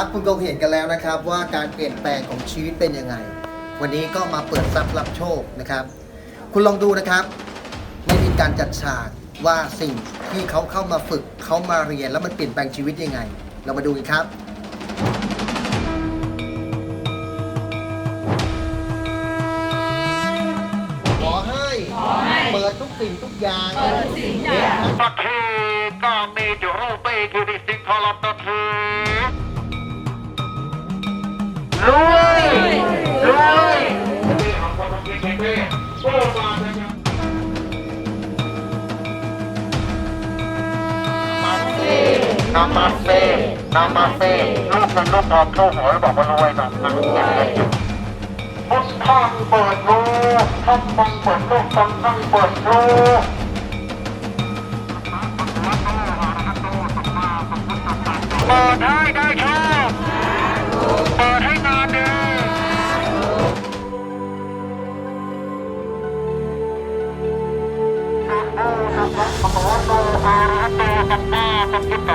ครับคุณคงเห็นกันแล้วนะครับว่าการเปลี่ยนแปลงของชีวิตเป็นยังไง วันนี้ก็มาเปิดทรัพย์รับโชคนะครับ คุณลองดูนะครับ ไม่มีการจัดฉากว่าสิ่งที่เขาเข้ามาฝึกเขามาเรียนแล้วมันเปลี่ยนแปลงชีวิตยังไง เรามาดูกันครับขอให้เปิดทุกสิ่งทุกอย่างประเทศก็มีอยู่รูปเปคือดิสิงคอลัมตัวเธ อรวยรวยนี่ของคนเก่งเก่งโอ้มาเลยครับนามาเซ่นามาเซ่ลูกเป็นลูกทองเข้าหัวบอกว่ารวยแบบนั้นอย่างไรอยู่พุทธังเปิดรูทำมังเปิดลูกตังนั่งเปิดรูเปิดได้ วะ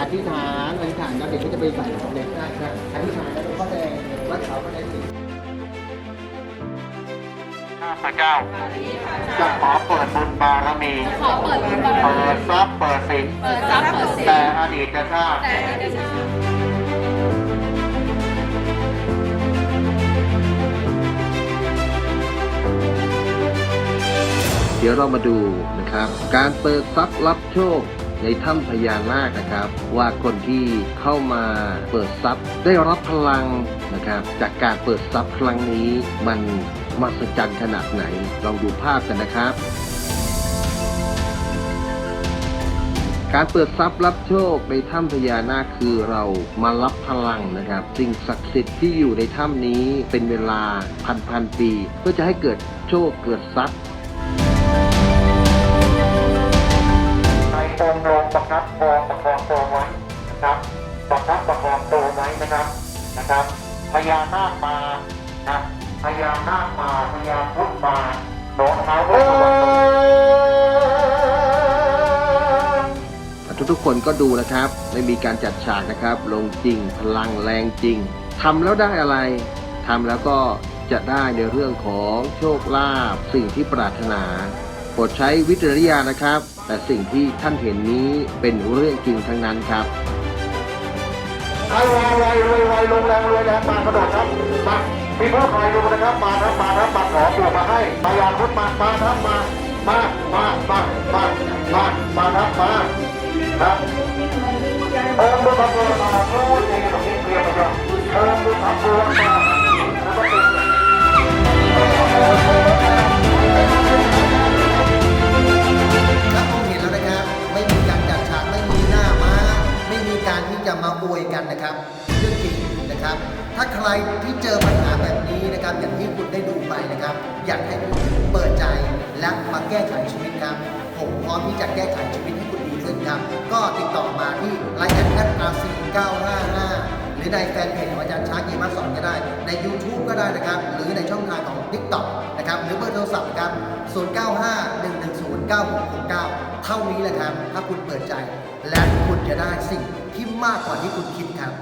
อธิษฐานอธิษฐานแล้วเดี๋ยวก็จะไปใส่ของเด็กได้นะอธิษฐานแล้วหลวงพ่อแดงวัดเขาพระแดงสิข้าพเจ้าจะขอเปิดบุญบารมีขอเปิดบุญบารมีเปิดทรัพย์เปิดสินเปิดทรัพย์เปิดสินแต่อดีตชาติแต่อดีตชาติเดี๋ยวเรามาดูนะครับ การเปิดทรัพย์รับโชค ในถ้ำพญานาคนะครับ ว่าคนที่เข้ามาเปิดทรัพย์ ได้รับพลังนะครับ จากการเปิดทรัพย์ครั้งนี้มันมหัศจรรย์ขนาดไหน ลองดูภาพกันนะครับการเปิดทรัพย์รับโชคในถ้ำพญานาคคือเรามารับพลังนะครับ สิ่งศักดิ์สิทธิ์ที่อยู่ในถ้ำนี้เป็นเวลาพันพันปี เพื่อจะให้เกิดโชคเกิดทรัพย์ คมานะพญานาคมาพญาพุทธมาโน้ตเท้าเวสสุวรรณทุกคนก็ดูนะครับ ไม่มีการจัดฉากนะครับ ลงจริง พลังแรงจริงทำแล้วได้อะไรทำแล้วก็จะได้ในเรื่องของโชคลาภสิ่งที่ปรารถนาโปรดใช้วิจารณญาณนะครับ แต่สิ่งที่ท่านเห็นนี้เป็นเรื่องจริงทั้งนั้นครับ ไอ้ไวไวรวยรวลงแรงรวยแรงมากระโดดครับมามีผู้คอยดูนะครับ มาครับมาครับมาขอปู่มาให้พยาพุทธมามาครับมามามามามามามาครับมาครับองค์บุพเพมาผู้ที่สมเกียรติครับองค์บุพเพมา อวยกันนะครับเรื่องจริงนะครับ ถ้าใครที่เจอปัญหาแบบนี้นะครับ อย่างที่คุณได้ดูไปนะครับ อยากให้คุณเปิดใจและมาแก้ไขชีวิตครับ ผมพร้อมที่จะแก้ไขชีวิตให้คุณดีขึ้นครับ ก็ติดต่อมาที่ไลน์แอดแอดอาร์ซี955หรือในแฟนเพจของอาจารย์ช้างยีมาสอนก็ได้ ใน YouTube ก็ได้นะครับ หรือในช่องทางของ TikTok นะครับ หรือเบอร์โทรศัพท์ครับ0951109669 เท่านี้แหละครับ ถ้าคุณเปิดใจ และคุณจะได้สิ่ง ที่มากกว่าที่คุณคิดครับ